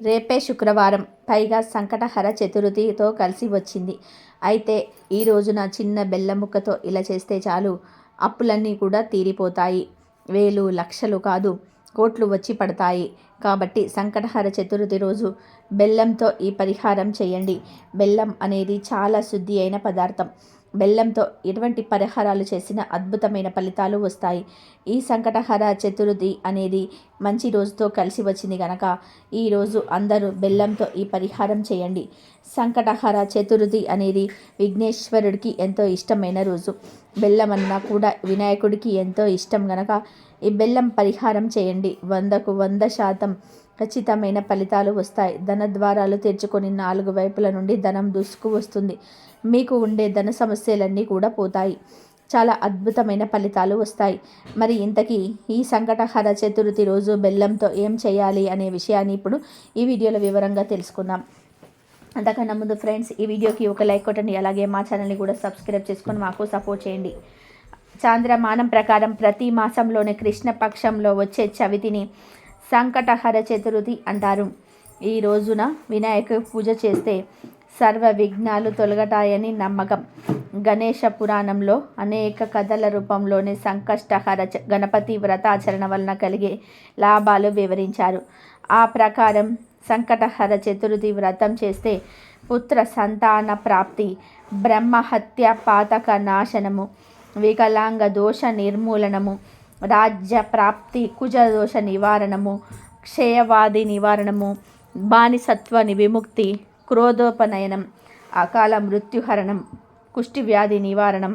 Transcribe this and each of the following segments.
రేపే శుక్రవారం. పైగా సంకటహర చతుర్థితో కలిసి వచ్చింది. అయితే ఈ రోజున చిన్న బెల్లం ముక్కతో ఇలా చేస్తే చాలు. అప్పులన్నీ కూడా తీరిపోతాయి. వేలు లక్షలు కాదు కోట్లు వచ్చి పడతాయి. కాబట్టి సంకటహర చతుర్థి రోజు బెల్లంతో ఈ పరిహారం చేయండి. బెల్లం అనేది చాలా శుద్ధి అయిన పదార్థం. బెల్లంతో ఎటువంటి పరిహారాలు చేసిన అద్భుతమైన ఫలితాలు వస్తాయి. ఈ సంకటహర చతుర్థి అనేది మంచి రోజుతో కలిసి వచ్చింది గనక ఈరోజు అందరూ బెల్లంతో ఈ పరిహారం చేయండి. సంకటహర చతుర్థి అనేది విఘ్నేశ్వరుడికి ఎంతో ఇష్టమైన రోజు. బెల్లం అన్నా కూడా వినాయకుడికి ఎంతో ఇష్టం గనక ఈ బెల్లం పరిహారం చేయండి. వందకు వంద శాతం ఖచ్చితమైన ఫలితాలు వస్తాయి. ధన ద్వారాలు తెరుచుకొని నాలుగు వైపుల నుండి ధనం దూసుకు వస్తుంది. మీకు ఉండే ధన సమస్యలన్నీ కూడా పోతాయి. చాలా అద్భుతమైన ఫలితాలు వస్తాయి. మరి ఇంతకీ ఈ సంకటహర చతుర్థి రోజు బెల్లంతో ఏం చేయాలి అనే విషయాన్ని ఇప్పుడు ఈ వీడియోలో వివరంగా తెలుసుకుందాం. అంతకన్నా ముందు ఫ్రెండ్స్ ఈ వీడియోకి ఒక లైక్ కొట్టండి. అలాగే మా ఛానల్ని కూడా సబ్స్క్రైబ్ చేసుకొని మాకు సపోర్ట్ చేయండి. చాంద్రమానం ప్రకారం ప్రతి మాసంలోనే కృష్ణ పక్షంలో వచ్చే చవితిని సంకటహర చతుర్థి అంటారు. ఈ రోజున వినాయక పూజ చేస్తే సర్వ విఘ్నాలు తొలగటాయని నమ్మకం. గణేష పురాణంలో అనేక కథల రూపంలోనే సంకష్టహర గణపతి వ్రతాచరణ వలన కలిగే లాభాలు వివరించారు. ఆ ప్రకారం సంకటహర చతుర్థి వ్రతం చేస్తే పుత్ర సంతాన ప్రాప్తి బ్రహ్మహత్య పాతక నాశనము వికలాంగ దోష నిర్మూలనము రాజ్య ప్రాప్తి కుజదోష నివారణము క్షయవాది నివారణము బానిసత్వ విముక్తి క్రోధోపనయనం అకాల మృత్యుహరణం కుష్టి వ్యాధి నివారణం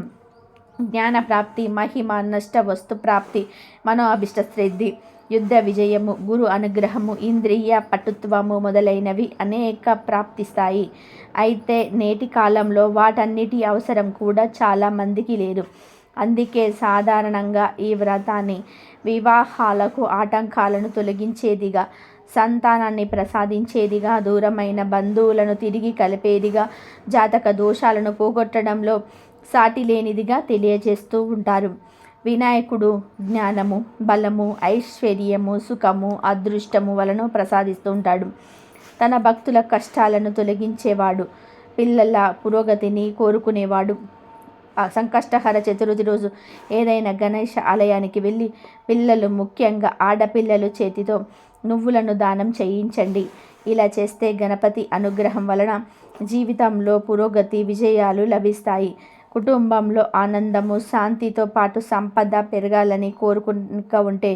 జ్ఞాన ప్రాప్తి మహిమ నష్ట వస్తు ప్రాప్తి మనో అభిష్ట శ్రద్ధి యుద్ధ విజయము గురు అనుగ్రహము ఇంద్రియ పటుత్వము మొదలైనవి అనేక ప్రాప్తిస్తాయి అయితే నేటి కాలంలో వాటన్నిటి అవసరం కూడా చాలామందికి లేదు. అందుకే సాధారణంగా ఈ వ్రతాన్ని వివాహాలకు ఆటంకాలను తొలగించేదిగా సంతానాన్ని ప్రసాదించేదిగా దూరమైన బంధువులను తిరిగి కలిపేదిగా జాతక దోషాలను పోగొట్టడంలో సాటి లేనిదిగా తెలియజేస్తూ ఉంటారు. వినాయకుడు జ్ఞానము బలము ఐశ్వర్యము సుఖము అదృష్టము వలన ప్రసాదిస్తూ ఉంటాడు. తన భక్తుల కష్టాలను తొలగించేవాడు పిల్లల పురోగతిని కోరుకునేవాడు. సంకష్టహర చతుర్థి రోజు ఏదైనా గణేష ఆలయానికి వెళ్ళి పిల్లలు ముఖ్యంగా ఆడపిల్లలు చేతితో నువ్వులను దానం చేయించండి. ఇలా చేస్తే గణపతి అనుగ్రహం వలన జీవితంలో పురోగతి విజయాలు లభిస్తాయి. కుటుంబంలో ఆనందము శాంతితో పాటు సంపద పెరగాలని కోరుకుక ఉంటే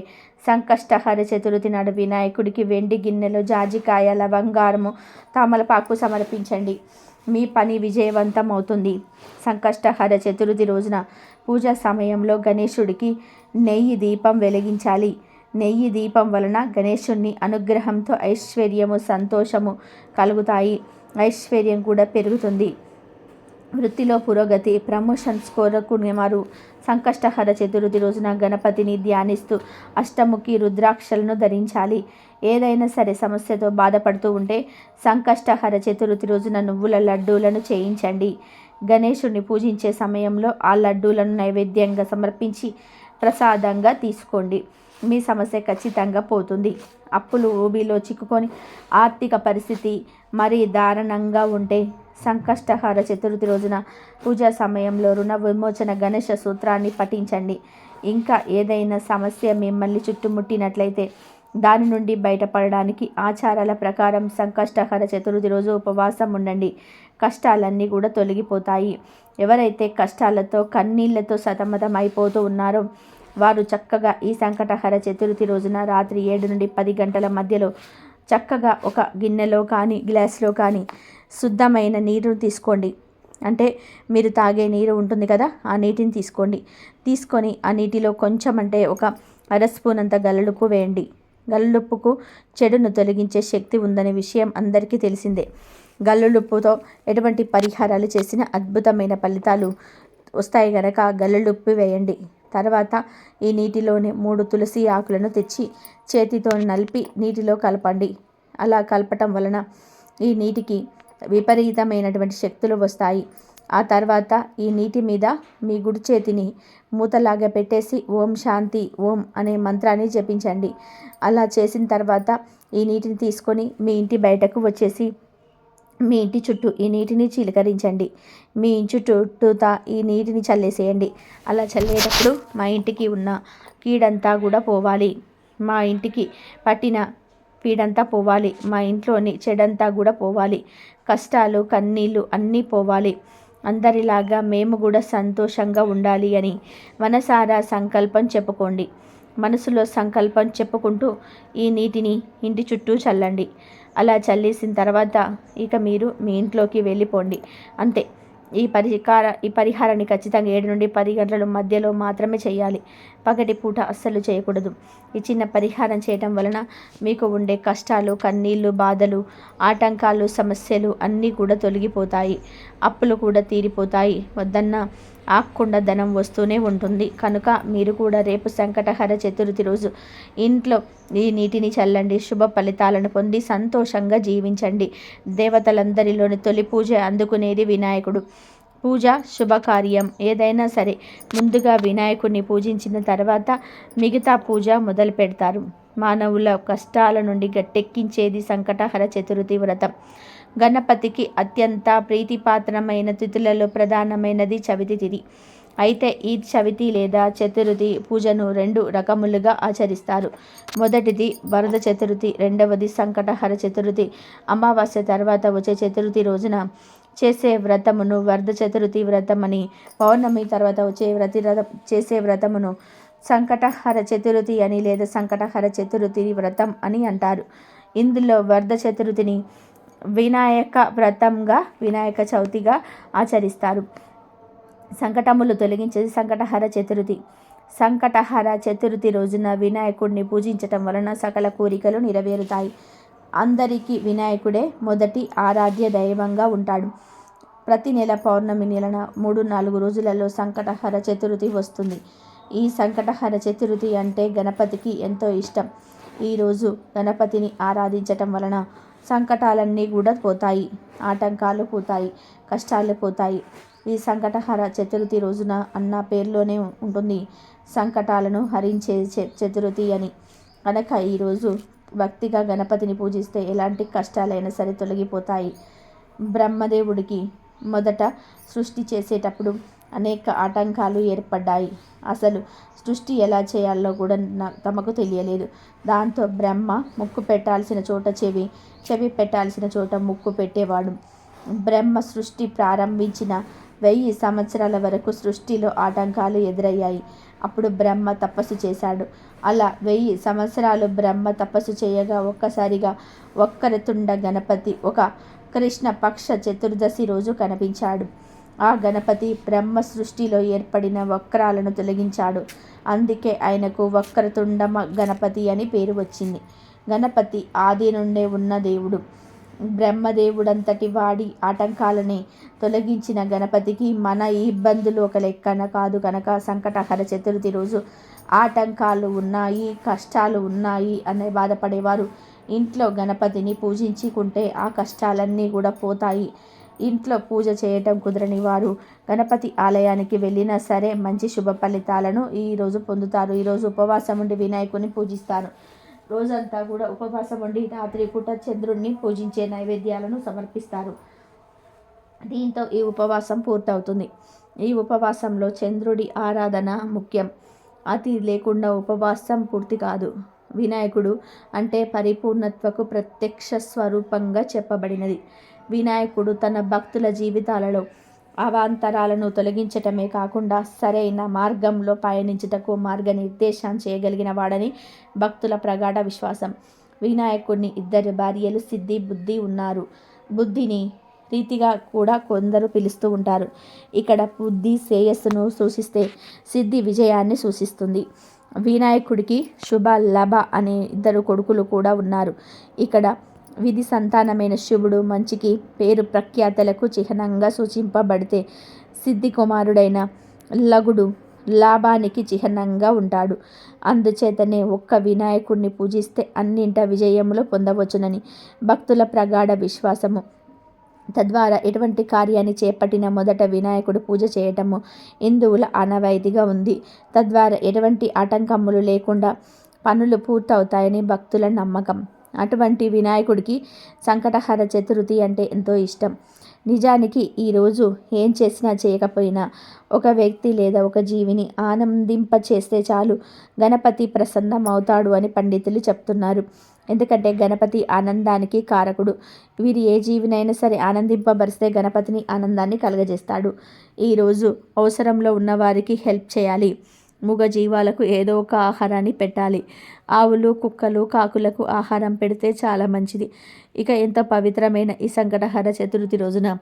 సంకష్టహర చతుర్థి నాడు వినాయకుడికి వెండి గిన్నెలో జాజికాయ లవంగారము తామలపాకు సమర్పించండి. మీ పని విజయవంతం అవుతుంది సంకష్టహర చతుర్థి రోజున పూజా సమయంలో గణేశుడికి నెయ్యి దీపం వెలిగించాలి. నెయ్యి దీపం వలన గణేశుణ్ణి అనుగ్రహంతో ఐశ్వర్యము సంతోషము కలుగుతాయి. ఐశ్వర్యం కూడా పెరుగుతుంది. వృత్తిలో పురోగతి ప్రమోషన్స్ కోరుకునేవారు సంకష్టహర చతుర్థి రోజున గణపతిని ధ్యానిస్తూ అష్టముఖి రుద్రాక్షలను ధరించాలి. ఏదైనా సరే సమస్యతో బాధపడుతూ ఉంటే సంకష్టహర చతుర్థి రోజున నువ్వుల లడ్డూలను చేయించండి. గణేశుడిని పూజించే సమయంలో ఆ లడ్డూలను నైవేద్యంగా సమర్పించి ప్రసాదంగా తీసుకోండి. మీ సమస్య ఖచ్చితంగా పోతుంది. అప్పులు ఊబిలో చిక్కుకొని ఆర్థిక పరిస్థితి మరీ దారుణంగా ఉంటే సంకష్టహార చతుర్థి రోజున పూజా సమయంలో రుణ విమోచన గణేష సూత్రాన్ని పఠించండి. ఇంకా ఏదైనా సమస్య మిమ్మల్ని చుట్టుముట్టినట్లయితే దాని నుండి బయటపడడానికి ఆచారాల ప్రకారం సంకష్టహర చతుర్థి రోజు ఉపవాసం ఉండండి. కష్టాలన్నీ కూడా తొలగిపోతాయి. ఎవరైతే కష్టాలతో కన్నీళ్ళతో సతమతం అయిపోతూ ఉన్నారో వారు చక్కగా ఈ సంకటహర చతుర్థి రోజున రాత్రి ఏడు నుండి పది గంటల మధ్యలో చక్కగా ఒక గిన్నెలో కానీ గ్లాస్లో కానీ శుద్ధమైన నీరును తీసుకోండి. అంటే మీరు తాగే నీరు ఉంటుంది కదా ఆ నీటిని తీసుకోండి. తీసుకొని ఆ నీటిలో కొంచెం అంటే ఒక అర స్పూన్ అంత గల్లుప్పు వేయండి. గల్లుప్పుకు చెడును తొలగించే శక్తి ఉందనే విషయం అందరికీ తెలిసిందే. గల్లులుప్పుతో ఎటువంటి పరిహారాలు చేసిన అద్భుతమైన ఫలితాలు వస్తాయి కనుక గల్లులుప్పు వేయండి. తర్వాత ఈ నీటిలోని మూడు తులసి ఆకులను తెచ్చి చేతితో నలిపి నీటిలో కలపండి. అలా కలపటం వలన ఈ నీటికి విపరీతమైనటువంటి శక్తులు వస్తాయి. ఆ తర్వాత ఈ నీటి మీద మీ గుడి చేతిని మూతలాగా పెట్టేసి ఓం శాంతి ఓం అనే మంత్రాన్ని జపించండి. అలా చేసిన తర్వాత ఈ నీటిని తీసుకొని మీ ఇంటి బయటకు వచ్చేసి మీ ఇంటి చుట్టూ ఈ నీటిని చిలకరించండి. మీ ఇంటి చుట్టూతా ఈ నీటిని చల్లేసేయండి. అలా చల్లేటప్పుడు మా ఇంటికి ఉన్న కీడంతా కూడా పోవాలి. మా ఇంటికి పట్టిన పీడంతా పోవాలి. మా ఇంట్లోని చెడంతా కూడా పోవాలి. కష్టాలు కన్నీళ్ళు అన్నీ పోవాలి. అందరిలాగా మేము కూడా సంతోషంగా ఉండాలి అని మనసారా సంకల్పం చెప్పుకోండి. మనసులో సంకల్పం చెప్పుకుంటూ ఈ నీటిని ఇంటి చుట్టూ చల్లండి. అలా చల్లేసిన తర్వాత ఇక మీరు మీ ఇంట్లోకి వెళ్ళిపోండి. అంతే. ఈ పరిహార ఈ పరిహారాన్ని ఖచ్చితంగా ఏడు నుండి పది గంటల మధ్యలో మాత్రమే చేయాలి. పగటి పూట అస్సలు చేయకూడదు. ఈ చిన్న పరిహారం చేయటం వలన మీకు ఉండే కష్టాలు కన్నీళ్ళు బాధలు ఆటంకాలు సమస్యలు అన్నీ కూడా తొలగిపోతాయి. అప్పులు కూడా తీరిపోతాయి. వద్దన్న ఆక్కుండా ధనం వస్తూనే ఉంటుంది. కనుక మీరు కూడా రేపు సంకటహర చతుర్థి రోజు ఇంట్లో ఈ నీటిని చల్లండి. శుభ ఫలితాలను పొంది సంతోషంగా జీవించండి. దేవతలందరిలోని తొలి పూజ అందుకునేది వినాయకుడు. పూజ శుభకార్యం. ఏదైనా సరే ముందుగా వినాయకుడిని పూజించిన తర్వాత మిగతా పూజ మొదలు పెడతారు. మానవుల కష్టాల నుండి గట్టెక్కించేది సంకటహర చతుర్థి వ్రతం. గణపతికి అత్యంత ప్రీతిపాత్రమైన తిథులలో ప్రధానమైనది చవితి తిథి. అయితే ఈ చవితి లేదా చతుర్థి పూజను రెండు రకములుగా ఆచరిస్తారు. మొదటిది వరద చతుర్థి రెండవది సంకటహర చతుర్థి. అమావాస్య తర్వాత వచ్చే చతుర్థి రోజున చేసే వ్రతమును వరద చతుర్థి వ్రతం అని పౌర్ణమి తర్వాత వచ్చే వ్రతి చేసే వ్రతమును సంకటహర చతుర్థి అని లేదా సంకటహర చతుర్థి వ్రతం అని అంటారు. ఇందులో వరద చతుర్థిని వినాయక వ్రతంగా వినాయక చవితిగా ఆచరిస్తారు. సంకటములు తొలగించేది సంకటహర చతుర్థి. సంకటహర చతుర్థి రోజున వినాయకుడిని పూజించటం వలన సకల కోరికలు నెరవేరుతాయి. అందరికీ వినాయకుడే మొదటి ఆరాధ్య దైవంగా ఉంటాడు. ప్రతి నెల పౌర్ణమి నెలన మూడు నాలుగు రోజులలో సంకటహర చతుర్థి వస్తుంది. ఈ సంకటహర చతుర్థి అంటే గణపతికి ఎంతో ఇష్టం. ఈరోజు గణపతిని ఆరాధించటం వలన సంకటాలన్నీ కూడా పోతాయి. ఆటంకాలు పోతాయి. కష్టాలు పోతాయి. ఈ సంకటహర చతుర్థి రోజున అన్న పేరులోనే ఉంటుంది సంకటాలను హరించే చతుర్థి అని. కనుక ఈరోజు భక్తిగా గణపతిని పూజిస్తే ఎలాంటి కష్టాలైనా సరే తొలగిపోతాయి. బ్రహ్మదేవుడికి మొదట సృష్టి చేసేటప్పుడు అనేక ఆటంకాలు ఏర్పడ్డాయి. అసలు సృష్టి ఎలా చేయాలో కూడా తమకు తెలియలేదు. దాంతో బ్రహ్మ ముక్కు పెట్టాల్సిన చోట చెవి చెవి పెట్టాల్సిన చోట ముక్కు పెట్టేవాడు. బ్రహ్మ సృష్టి ప్రారంభించిన వెయ్యి సంవత్సరాల వరకు సృష్టిలో ఆటంకాలు ఎదురయ్యాయి. అప్పుడు బ్రహ్మ తపస్సు చేశాడు. అలా వెయ్యి సంవత్సరాలు బ్రహ్మ తపస్సు చేయగా ఒక్కసారిగా ఒక్కరతుండ గణపతి ఒక కృష్ణ పక్ష చతుర్దశి రోజు కనిపించాడు. ఆ గణపతి బ్రహ్మ సృష్టిలో ఏర్పడిన వక్రాలను తొలగించాడు. అందుకే ఆయనకు వక్రతుండమ గణపతి అని పేరు వచ్చింది. గణపతి ఆది నుండే ఉన్న దేవుడు. బ్రహ్మదేవుడంతటి వాడి ఆటంకాలని తొలగించిన గణపతికి మన ఈ ఇబ్బందులు ఒక లెక్కన కాదు కనుక సంకటహర చతుర్థి రోజు ఆటంకాలు ఉన్నాయి కష్టాలు ఉన్నాయి అనే బాధపడేవారు. ఇంట్లో గణపతిని పూజించుకుంటే ఆ కష్టాలన్నీ కూడా పోతాయి. ఇంట్లో పూజ చేయటం కుదరని వారు గణపతి ఆలయానికి వెళ్ళినా సరే మంచి శుభ ఫలితాలను ఈరోజు పొందుతారు. ఈరోజు ఉపవాసం ఉండి వినాయకుని పూజిస్తారు. రోజంతా కూడా ఉపవాసం ఉండి రాత్రి పూట చంద్రుణ్ణి పూజించే నైవేద్యాలను సమర్పిస్తారు. దీంతో ఈ ఉపవాసం పూర్తవుతుంది. ఈ ఉపవాసంలో చంద్రుడి ఆరాధన ముఖ్యం. అతి లేకుండా ఉపవాసం పూర్తి కాదు. వినాయకుడు అంటే పరిపూర్ణత్వకు ప్రత్యక్ష స్వరూపంగా చెప్పబడినది. వినాయకుడు తన భక్తుల జీవితాలలో అవాంతరాలను తొలగించటమే కాకుండా సరైన మార్గంలో పయనించుటకు మార్గనిర్దేశం చేయగలిగిన వాడని భక్తుల ప్రగాఢ విశ్వాసం. వినాయకుడిని ఇద్దరు భార్యలు సిద్ధి బుద్ధి ఉన్నారు. బుద్ధిని రీతిగా కూడా కొందరు పిలుస్తూ ఉంటారు. ఇక్కడ బుద్ధి శ్రేయస్సును సూచిస్తే సిద్ధి విజయాన్ని సూచిస్తుంది. వినాయకుడికి శుభ లభ అనే ఇద్దరు కొడుకులు కూడా ఉన్నారు. ఇక్కడ విధి సంతానమైన శివుడు మంచికి పేరు ప్రఖ్యాతలకు చిహ్నంగా సూచింపబడితే సిద్ధి కుమారుడైన లగుడు లాభానికి చిహ్నంగా ఉంటాడు. అందుచేతనే ఒక్క వినాయకుడిని పూజిస్తే అన్నింట విజయములు పొందవచ్చునని భక్తుల ప్రగాఢ విశ్వాసము. తద్వారా ఎటువంటి కార్యాన్ని చేపట్టిన మొదట వినాయకుడు పూజ చేయటము హిందువుల ఆనవాయితీగా ఉంది. తద్వారా ఎటువంటి ఆటంకములు లేకుండా పనులు పూర్తవుతాయని భక్తుల నమ్మకం. అటువంటి వినాయకుడికి సంకటహర చతుర్థి అంటే ఎంతో ఇష్టం. నిజానికి ఈరోజు ఏం చేసినా చేయకపోయినా ఒక వ్యక్తి లేదా ఒక జీవిని ఆనందింప చేస్తే చాలు గణపతి ప్రసన్నం అవుతాడు అని పండితులు చెప్తున్నారు. ఎందుకంటే గణపతి ఆనందానికి కారకుడు. వీరు ఏ జీవినైనా సరే ఆనందింపబరిస్తే గణపతిని ఆనందాన్ని కలగజేస్తాడు. ఈరోజు అవసరంలో ఉన్నవారికి హెల్ప్ చేయాలి. మూగ జీవాలకు ఏదో ఒక ఆహారాన్ని పెట్టాలి. ఆవులు కుక్కలు కాకులకు ఆహారం పెడితే చాలా మంచిది. ఇక ఎంత పవిత్రమైన ఈ సంకటహర చతుర్థి రోజున.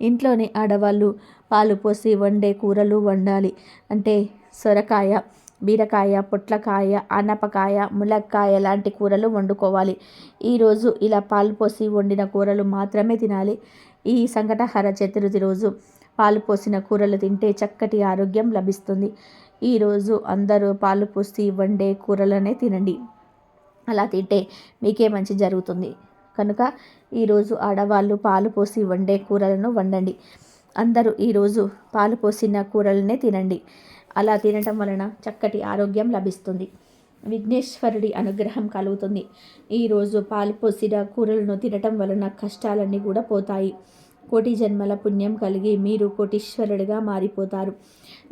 ఇంట్లోని ఆడవాళ్ళు పాలు పోసి వండే కూరలు వండాలి. అంటే సొరకాయ బీరకాయ పొట్లకాయ అనపకాయ ములక్కాయ లాంటి కూరలు వండుకోవాలి. ఈరోజు ఇలా పాలు పోసి వండిన కూరలు మాత్రమే తినాలి. ఈ సంకటహర చతుర్థి రోజు పాలు పోసిన కూరలు తింటే చక్కటి ఆరోగ్యం లభిస్తుంది. ఈరోజు అందరూ పాలు పోసి వండే కూరలనే తినండి. అలా తింటే మీకే మంచి జరుగుతుంది. కనుక ఈరోజు ఆడవాళ్ళు పాలు పోసి వండే కూరలను వండండి. అందరూ ఈరోజు పాలు పోసిన కూరలనే తినండి. అలా తినటం వలన చక్కటి ఆరోగ్యం లభిస్తుంది. విఘ్నేశ్వరుడి అనుగ్రహం కలుగుతుంది. ఈరోజు పాలు పోసిన కూరలను తినటం వలన కష్టాలన్నీ కూడా పోతాయి. కోటి జన్మల పుణ్యం కలిగి మీరు కోటీశ్వరుడిగా మారిపోతారు.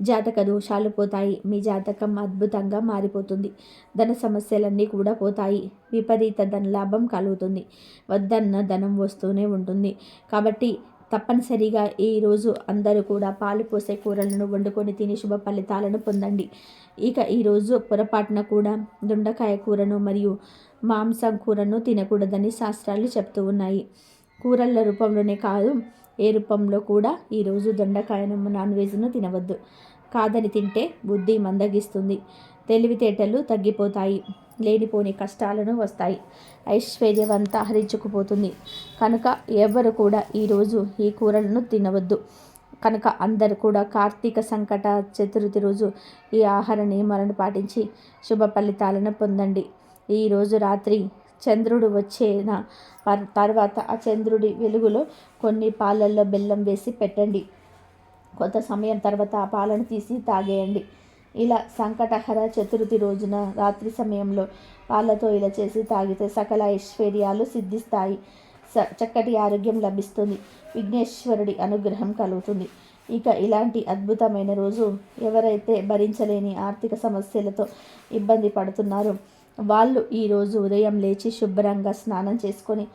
జాతక దోషాలు పోతాయి. మీ జాతకం అద్భుతంగా మారిపోతుంది. ధన సమస్యలన్నీ కూడా పోతాయి. విపరీత ధనలాభం కలుగుతుంది. వద్దన్న ధనం వస్తూనే ఉంటుంది. కాబట్టి తప్పనిసరిగా ఈరోజు అందరూ కూడా పాలు పోసే కూరలను వండుకొని తిని శుభ ఫలితాలను పొందండి. ఇక ఈరోజు పొరపాటున కూడా దొండకాయ కూరను మరియు మాంసం కూరను తినకూడదని శాస్త్రాలు చెప్తూ ఉన్నాయి. కూరల రూపంలోనే కాదు ఏ రూపంలో కూడా ఈరోజు దొండకాయను నాన్ వెజ్ను తినవద్దు. కాదని తింటే బుద్ధి మందగిస్తుంది. తెలివితేటలు తగ్గిపోతాయి. లేనిపోని కష్టాలను వస్తాయి. ఐశ్వర్యవంతా హరించుకుపోతుంది. కనుక ఎవరు కూడా ఈరోజు ఈ కూరలను తినవద్దు. కనుక అందరు కూడా కార్తీక సంకట చతుర్థి రోజు ఈ ఆహార నియమాలను పాటించి శుభ ఫలితాలను పొందండి. ఈరోజు రాత్రి చంద్రుడు వచ్చిన? తర్వాత ఆ చంద్రుడి వెలుగులో కొన్ని పాలల్లో బెల్లం వేసి పెట్టండి. కొంత సమయం తర్వాత ఆ పాలను తీసి తాగేయండి. ఇలా సంకటహర చతుర్థి రోజున రాత్రి సమయంలో పాలతో ఇలా చేసి తాగితే సకల ఐశ్వర్యాలు సిద్ధిస్తాయి. స చక్కటి ఆరోగ్యం లభిస్తుంది. విఘ్నేశ్వరుడి అనుగ్రహం కలుగుతుంది. ఇక ఇలాంటి అద్భుతమైన రోజు ఎవరైతే భరించలేని ఆర్థిక సమస్యలతో ఇబ్బంది పడుతున్నారో వాళ్ళు ఈరోజు ఉదయం లేచి శుభ్రంగా స్నానం చేసుకొని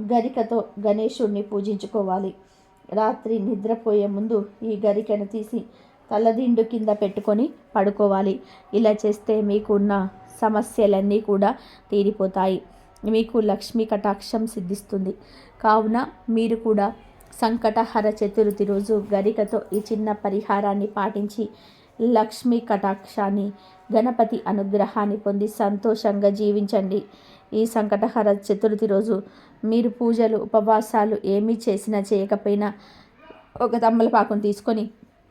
గరికతో గణేశుడిని పూజించుకోవాలి. రాత్రి నిద్రపోయే ముందు ఈ గరికను తీసి తలదిండు కింద పెట్టుకొని పడుకోవాలి. ఇలా చేస్తే మీకున్న సమస్యలన్నీ కూడా తీరిపోతాయి. మీకు లక్ష్మీ కటాక్షం సిద్ధిస్తుంది. కావున మీరు కూడా సంకటహర చతుర్థి రోజు గరికతో ఈ చిన్న పరిహారాన్ని పాటించి లక్ష్మీ కటాక్షాన్ని గణపతి అనుగ్రహాన్ని పొంది సంతోషంగా జీవించండి. ఈ సంకటహర చతుర్థి రోజు మీరు పూజలు ఉపవాసాలు ఏమీ చేసినా చేయకపోయినా ఒక తమ్మలపాకును తీసుకొని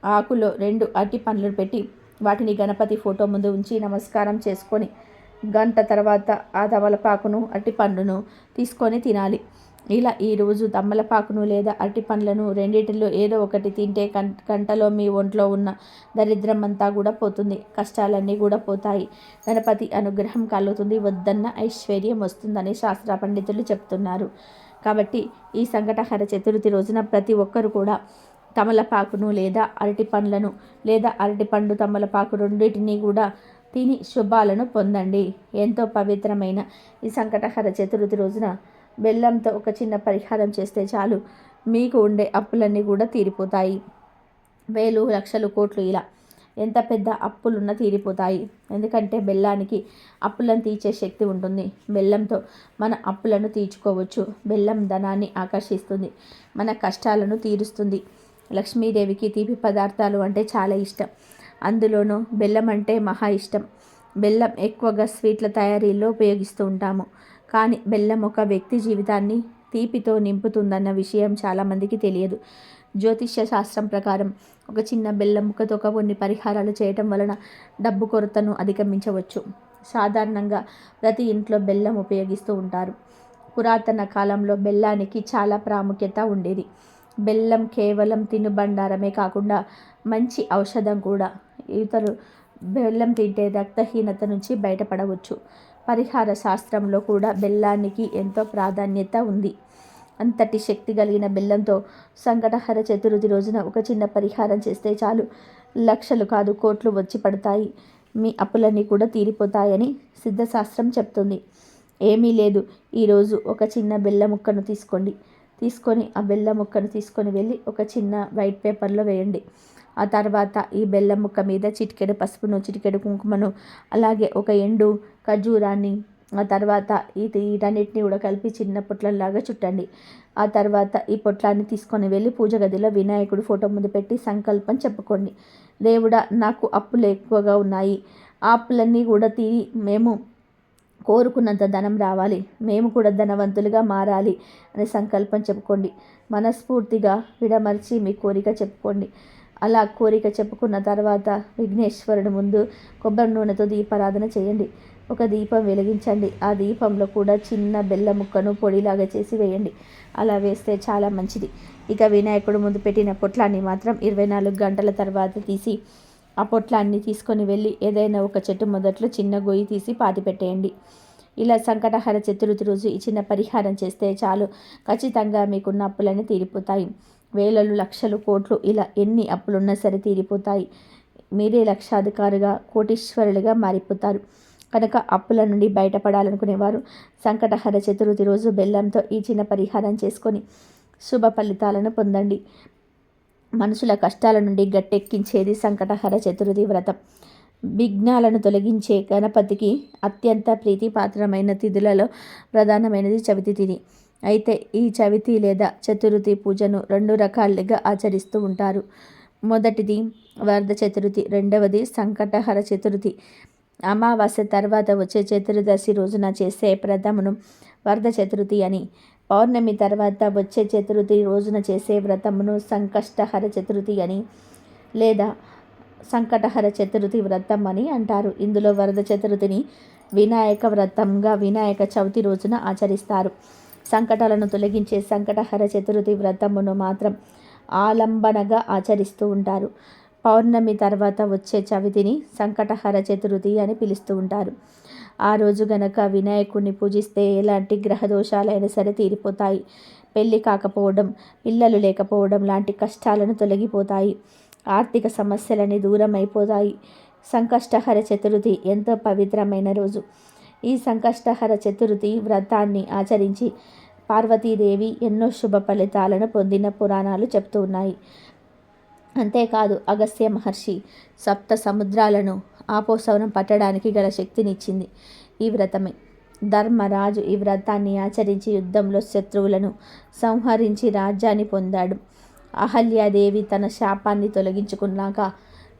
ఆకులో రెండు అట్టి పండ్లు పెట్టి వాటిని గణపతి ఫోటో ముందు ఉంచి నమస్కారం చేసుకొని గంట తర్వాత ఆ తమలపాకును అట్టి పండును తీసుకొని తినాలి. ఇలా ఈరోజు తమ్మలపాకును లేదా అరటి పండ్లను రెండింటిలో ఏదో ఒకటి తింటే కంటలో మీ ఒంట్లో ఉన్న దరిద్రం అంతా కూడా పోతుంది. కష్టాలన్నీ కూడా పోతాయి. గణపతి అనుగ్రహం కలుగుతుంది. వద్దన్న ఐశ్వర్యం వస్తుందని శాస్త్ర పండితులు చెప్తున్నారు. కాబట్టి ఈ సంకటహర చతుర్థి రోజున ప్రతి ఒక్కరు కూడా తమలపాకును లేదా అరటి పండ్లను లేదా అరటిపండు తమలపాకు రెండింటినీ కూడా తిని శుభాలను పొందండి. ఎంతో పవిత్రమైన ఈ సంకటహర చతుర్థి రోజున బెల్లంతో ఒక చిన్న పరిహారం చేస్తే చాలు. మీకు ఉండే అప్పులన్నీ కూడా తీరిపోతాయి. వేలు లక్షలు కోట్లు ఇలా ఎంత పెద్ద అప్పులున్నా తీరిపోతాయి. ఎందుకంటే బెల్లానికి అప్పులను తీర్చే శక్తి ఉంటుంది. బెల్లంతో మన అప్పులను తీర్చుకోవచ్చు. బెల్లం ధనాన్ని ఆకర్షిస్తుంది. మన కష్టాలను తీరుస్తుంది. లక్ష్మీదేవికి తీపి పదార్థాలు అంటే చాలా ఇష్టం. అందులోనూ బెల్లం అంటే మహా ఇష్టం. బెల్లం ఎక్కువగా స్వీట్ల తయారీలో ఉపయోగిస్తూ ఉంటాము. కానీ బెల్లం ఒక వ్యక్తి జీవితాన్ని తీపితో నింపుతుందన్న విషయం చాలామందికి తెలియదు. జ్యోతిష్య శాస్త్రం ప్రకారం ఒక చిన్న బెల్లం ముక్కతో ఒక కొన్ని పరిహారాలు చేయటం వలన డబ్బు కొరతను అధిగమించవచ్చు. సాధారణంగా ప్రతి ఇంట్లో బెల్లం ఉపయోగిస్తూ ఉంటారు. పురాతన కాలంలో బెల్లానికి చాలా ప్రాముఖ్యత ఉండేది. బెల్లం కేవలం తినుబండారమే కాకుండా మంచి ఔషధం కూడా. ఇతరు బెల్లం తింటే రక్తహీనత నుంచి బయటపడవచ్చు. పరిహార శాస్త్రంలో కూడా బెల్లానికి ఎంతో ప్రాధాన్యత ఉంది. అంతటి శక్తి కలిగిన బెల్లంతో సంకటహర చతుర్థి రోజున ఒక చిన్న పరిహారం చేస్తే చాలు. లక్షలు కాదు కోట్లు వచ్చి పడతాయి. మీ అప్పులన్నీ కూడా తీరిపోతాయని సిద్ధశాస్త్రం చెప్తుంది. ఏమీ లేదు. ఈరోజు ఒక చిన్న బెల్ల ముక్కను తీసుకోండి. తీసుకొని ఆ బెల్ల ముక్కను తీసుకొని వెళ్ళి ఒక చిన్న వైట్ పేపర్లో వేయండి. ఆ తర్వాత ఈ బెల్లం ముక్క మీద చిటికెడు పసుపును చిటికెడు కుంకుమను అలాగే ఒక ఎండు ఖర్జూరాన్ని ఆ తర్వాత ఇది వీటన్నిటిని కూడా కలిపి చిన్న పొట్లలాగా చుట్టండి. ఆ తర్వాత ఈ పొట్లాన్ని తీసుకొని వెళ్ళి పూజ గదిలో వినాయకుడు ఫోటో ముందు పెట్టి సంకల్పం చెప్పుకోండి. దేవుడా నాకు అప్పులు ఎక్కువగా ఉన్నాయి. ఆ అప్పులన్నీ కూడా తీరి మేము కోరుకున్నంత ధనం రావాలి. మేము కూడా ధనవంతులుగా మారాలి అనే సంకల్పం చెప్పుకోండి. మనస్ఫూర్తిగా విడమర్చి మీ కోరిక చెప్పుకోండి. అలా కోరిక చెప్పుకున్న తర్వాత విఘ్నేశ్వరుడు ముందు కొబ్బరి నూనెతో దీపారాధన చేయండి. ఒక దీపం వెలిగించండి. ఆ దీపంలో కూడా చిన్న బెల్ల ముక్కను పొడిలాగా చేసి వేయండి. అలా వేస్తే చాలా మంచిది. ఇక వినాయకుడు ముందు పెట్టిన పొట్లాన్ని మాత్రం ఇరవై నాలుగు గంటల తర్వాత తీసి ఆ పొట్లాన్ని తీసుకొని వెళ్ళి ఏదైనా ఒక చెట్టు మొదట్లో చిన్న గొయ్యి తీసి పాతి పెట్టేయండి. ఇలా సంకటహర చతుర్థి రోజు ఈ చిన్న పరిహారం చేస్తే చాలు. ఖచ్చితంగా మీకున్న అప్పులన్నీ తీరిపోతాయి. వేలలు లక్షలు కోట్లు ఇలా ఎన్ని అప్పులున్నా సరే తీరిపోతాయి. మీరే లక్షాధికారుగా కోటీశ్వరులుగా మారిపోతారు. కనుక అప్పుల నుండి బయటపడాలనుకునేవారు సంకటహర చతుర్థి రోజు బెల్లంతో ఈ చిన్న పరిహారం చేసుకొని శుభ ఫలితాలను పొందండి. మనుషుల కష్టాల నుండి గట్టెక్కించేది సంకటహర చతుర్థి వ్రతం. విఘ్నాలను తొలగించే గణపతికి అత్యంత ప్రీతిపాత్రమైన తిథులలో ప్రధానమైనది చవితి తిథి. అయితే ఈ చవితి లేదా చతుర్థి పూజను రెండు రకాలుగా ఆచరిస్తూ ఉంటారు. మొదటిది వరద చతుర్థి రెండవది సంకటహర చతుర్థి. అమావాస్య తర్వాత వచ్చే చతుర్దశి రోజున చేసే ప్రథమును వరద చతుర్థి అని పౌర్ణమి తర్వాత వచ్చే చతుర్థి రోజున చేసే వ్రతమును సంకష్టహర చతుర్థి అని లేదా సంకటహర చతుర్థి వ్రతం అని అంటారు. ఇందులో వరద చతుర్థిని వినాయక వ్రతంగా వినాయక చవితి రోజున ఆచరిస్తారు. సంకటాలను తొలగించే సంకటహర చతుర్థి వ్రతమును మాత్రం ఆలంబనగా ఆచరిస్తూ ఉంటారు. పౌర్ణమి తర్వాత వచ్చే చవితిని సంకటహర చతుర్థి అని పిలుస్తూ ఉంటారు. ఆ రోజు గనక వినాయకుడిని పూజిస్తే ఎలాంటి గ్రహ దోషాలైనా సరే తీరిపోతాయి. పెళ్ళి కాకపోవడం పిల్లలు లేకపోవడం లాంటి కష్టాలను తొలగిపోతాయి. ఆర్థిక సమస్యలని దూరం అయిపోతాయి సంకష్టహర చతుర్థి ఎంతో పవిత్రమైన రోజు. ఈ సంకష్టహర చతుర్థి వ్రతాన్ని ఆచరించి పార్వతీదేవి ఎన్నో శుభ ఫలితాలను పొందిన పురాణాలు చెప్తూ ఉన్నాయి. అంతేకాదు అగస్త్య మహర్షి సప్త సముద్రాలను ఆపోసవరం పట్టడానికి గల శక్తినిచ్చింది ఈ వ్రతమే. ధర్మరాజు ఈ వ్రతాన్ని ఆచరించి యుద్ధంలో శత్రువులను సంహరించి రాజ్యాన్ని పొందాడు. అహల్యాదేవి తన శాపాన్ని తొలగించుకున్నాక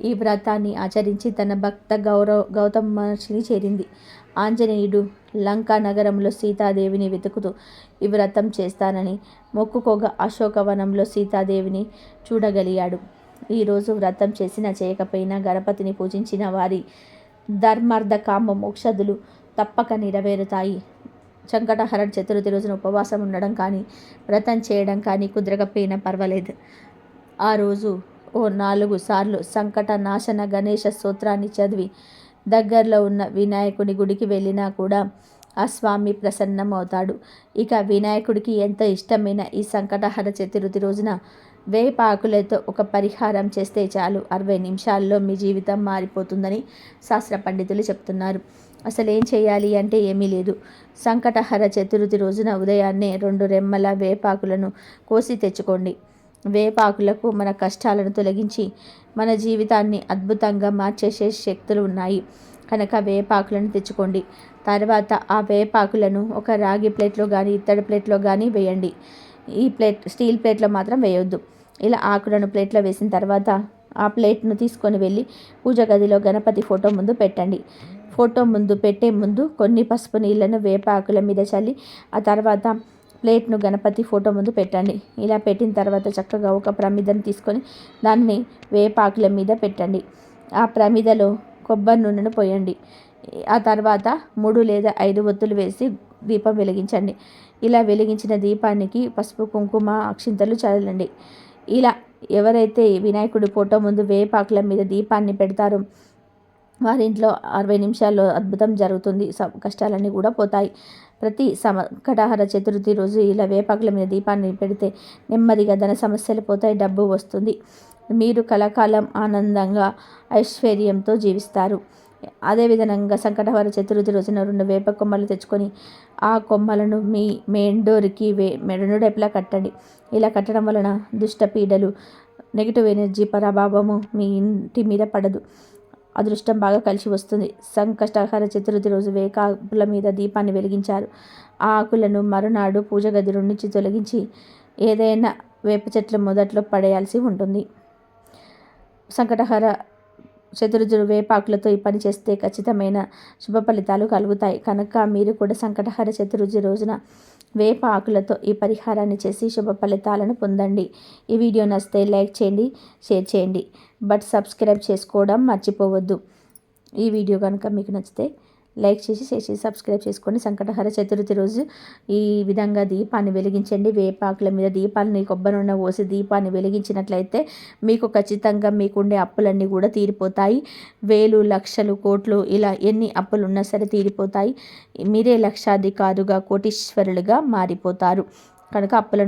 ఈ వ్రతాన్ని ఆచరించి తన భక్త గౌరవ గౌతమ మహర్షిని చేరింది. ఆంజనేయుడు లంకా నగరంలో సీతాదేవిని వెతుకుతూ ఈ వ్రతం చేస్తానని మొక్కుకోగా అశోకవనంలో సీతాదేవిని చూడగలిగాడు. ఈరోజు వ్రతం చేసినా చేయకపోయినా గణపతిని పూజించిన వారి ధర్మార్థ కామ మోక్షదులు తప్పక నెరవేరుతాయి. సంకటహరణ చతుర్థి రోజున ఉపవాసం ఉండడం కానీ వ్రతం చేయడం కానీ కుదరకపోయినా పర్వాలేదు. ఆ రోజు ఓ నాలుగు సార్లు సంకట నాశన గణేష స్తోత్రాన్ని చదివి దగ్గరలో ఉన్న వినాయకుడి గుడికి వెళ్ళినా కూడా ఆ స్వామి ప్రసన్నమవుతాడు. ఇక వినాయకుడికి ఎంతో ఇష్టమైన ఈ సంకటహర చతుర్థి రోజున వేపాకులతో ఒక పరిహారం చేస్తే చాలు. అరవై నిమిషాల్లో మీ జీవితం మారిపోతుందని శాస్త్ర పండితులు చెప్తున్నారు. అసలు ఏం చేయాలి అంటే ఏమీ లేదు. సంకటహర చతుర్థి రోజున ఉదయాన్నే రెండు రెమ్మల వేపాకులను కోసి తెచ్చుకోండి. వేపాకులకు మన కష్టాలను తొలగించి మన జీవితాన్ని అద్భుతంగా మార్చేసే శక్తులు ఉన్నాయి. కనుక వేపాకులను తెచ్చుకోండి. తర్వాత ఆ వేపాకులను ఒక రాగి ప్లేట్లో కానీ ఇత్తడి ప్లేట్లో కానీ వేయండి. ఈ ప్లేట్ స్టీల్ ప్లేట్లో మాత్రం వేయొద్దు. ఇలా ఆకులను ప్లేట్లో వేసిన తర్వాత ఆ ప్లేట్ను తీసుకొని వెళ్ళి పూజ గదిలో గణపతి ఫోటో ముందు పెట్టండి. ఫోటో ముందు పెట్టే ముందు కొన్ని పసుపు నీళ్ళను వేప ఆకుల మీద చల్లి ఆ తర్వాత ప్లేట్ను గణపతి ఫోటో ముందు పెట్టండి. ఇలా పెట్టిన తర్వాత చక్కగా ఒక ప్రమిదను తీసుకొని దాన్ని వేపాకుల మీద పెట్టండి. ఆ ప్రమిదలో కొబ్బరి నూనెను పోయండి. ఆ తర్వాత మూడు లేదా ఐదు ఒత్తులు వేసి దీపం వెలిగించండి. ఇలా వెలిగించిన దీపానికి పసుపు కుంకుమ అక్షింతలు చల్లండి ఇలా ఎవరైతే వినాయకుడి ఫోటో ముందు వేపాకుల మీద దీపాన్ని పెడతారో వారి ఇంట్లో అరవై నిమిషాల్లో అద్భుతం జరుగుతుంది. కష్టాలన్నీ కూడా పోతాయి. ప్రతి సంకటహర చతుర్థి రోజు ఇలా వేపాకుల మీద దీపాన్ని పెడితే నెమ్మదిగా ధన సమస్యలు పోతాయి డబ్బు వస్తుంది. మీరు కలకాలం ఆనందంగా ఐశ్వర్యంతో జీవిస్తారు. అదేవిధంగా సంకటహర చతుర్థి రోజున రెండు వేప కొమ్మలు తెచ్చుకొని ఆ కొమ్మలను మీ మేండోరికి వే మెడనుడెప్లా కట్టండి. ఇలా కట్టడం వలన దుష్ట పీడలు నెగిటివ్ ఎనర్జీ పరాభావము మీ ఇంటి మీద పడదు. అదృష్టం బాగా కలిసి వస్తుంది. సంకష్టహర చతుర్థి రోజు వేకాకుల మీద దీపాన్ని వెలిగించారు. ఆ ఆకులను మరునాడు పూజ గది నుంచి తొలగించి ఏదైనా వేప చెట్ల మొదట్లో పడేయాల్సి ఉంటుంది. సంకటహర చతుర్జుడు వేపాకులతో ఈ పని చేస్తే ఖచ్చితమైన శుభ ఫలితాలు కలుగుతాయి. కనుక మీరు కూడా సంకటహర చతుర్జు రోజున వేప ఆకులతో ఈ పరిహారాన్ని చేసి శుభ ఫలితాలను పొందండి. ఈ వీడియో నచ్చితే లైక్ చేయండి షేర్ చేయండి బట్ సబ్స్క్రైబ్ చేసుకోవడం మర్చిపోవద్దు. ఈ వీడియో కనుక మీకు నచ్చితే లైక్ చేసి చేసి సబ్స్క్రైబ్ చేసుకోండి సంకటహర చతుర్థి రోజు ఈ విధంగా దీపాన్ని వెలిగించండి. వేపాకుల మీద దీపాలని కొబ్బరి ఉన్న పోసి దీపాన్ని వెలిగించినట్లయితే మీకు ఖచ్చితంగా మీకుండే అప్పులన్నీ కూడా తీరిపోతాయి. వేలు లక్షలు కోట్లు ఇలా ఎన్ని అప్పులు ఉన్నా సరే తీరిపోతాయి. మీరే లక్షాధికారుగా కోటీశ్వరులుగా మారిపోతారు. కనుక అప్పుల